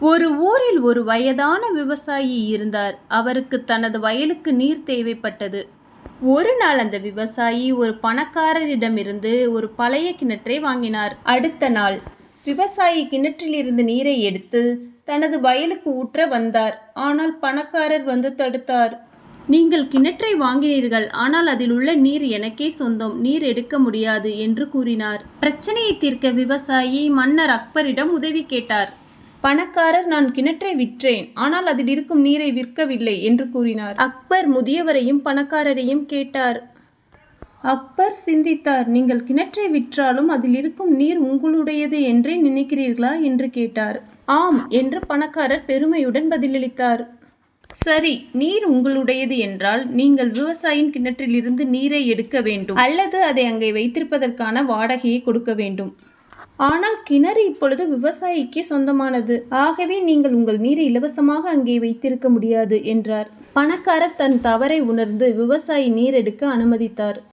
ஒரு ஊரில் ஒரு வயதான விவசாயி இருந்தார். அவருக்கு தனது வயலுக்கு நீர் தேவைப்பட்டது. ஒரு நாள் அந்த விவசாயி ஒரு பணக்காரரிடமிருந்து ஒரு பழைய கிணற்றை வாங்கினார். அடுத்த நாள் விவசாயி கிணற்றிலிருந்து நீரை எடுத்து தனது வயலுக்கு ஊற்ற வந்தார். ஆனால் பணக்காரர் வந்து தடுத்தார். நீங்கள் கிணற்றை வாங்கினீர்கள். ஆனால் அதில் உள்ள நீர் எனக்கே சொந்தம். நீர் எடுக்க முடியாது என்று கூறினார். பிரச்சனையை தீர்க்க விவசாயி மன்னர் அக்பரிடம் உதவி கேட்டார். பணக்காரர் நான் கிணற்றை விற்றேன் ஆனால் அதில் இருக்கும் நீரை விற்கவில்லை என்று கூறினார். அக்பர் முதியவரையும் பணக்காரரையும் கேட்டார். அக்பர் சிந்தித்தார் நீங்கள் கிணற்றை விற்றாலும் அதில் இருக்கும் நீர் உங்களுடையது என்றே நினைக்கிறீர்களா? என்று கேட்டார். ஆம் என்று பணக்காரர் பெருமையுடன் பதிலளித்தார். சரி நீர் உங்களுடையது என்றால் நீங்கள் விவசாயின் கிணற்றிலிருந்து நீரை எடுக்க வேண்டும் அல்லது அதை அங்கே வைத்திருப்பதற்கான வாடகையை கொடுக்க வேண்டும். ஆனால் கிணறு இப்பொழுது விவசாயிக்கு சொந்தமானது. ஆகவே நீங்கள் உங்கள் நீரை இலவசமாக அங்கே வைத்திருக்க முடியாது என்றார். பணக்காரர் தன் தவறை உணர்ந்து விவசாயி நீர் எடுக்க அனுமதித்தார்.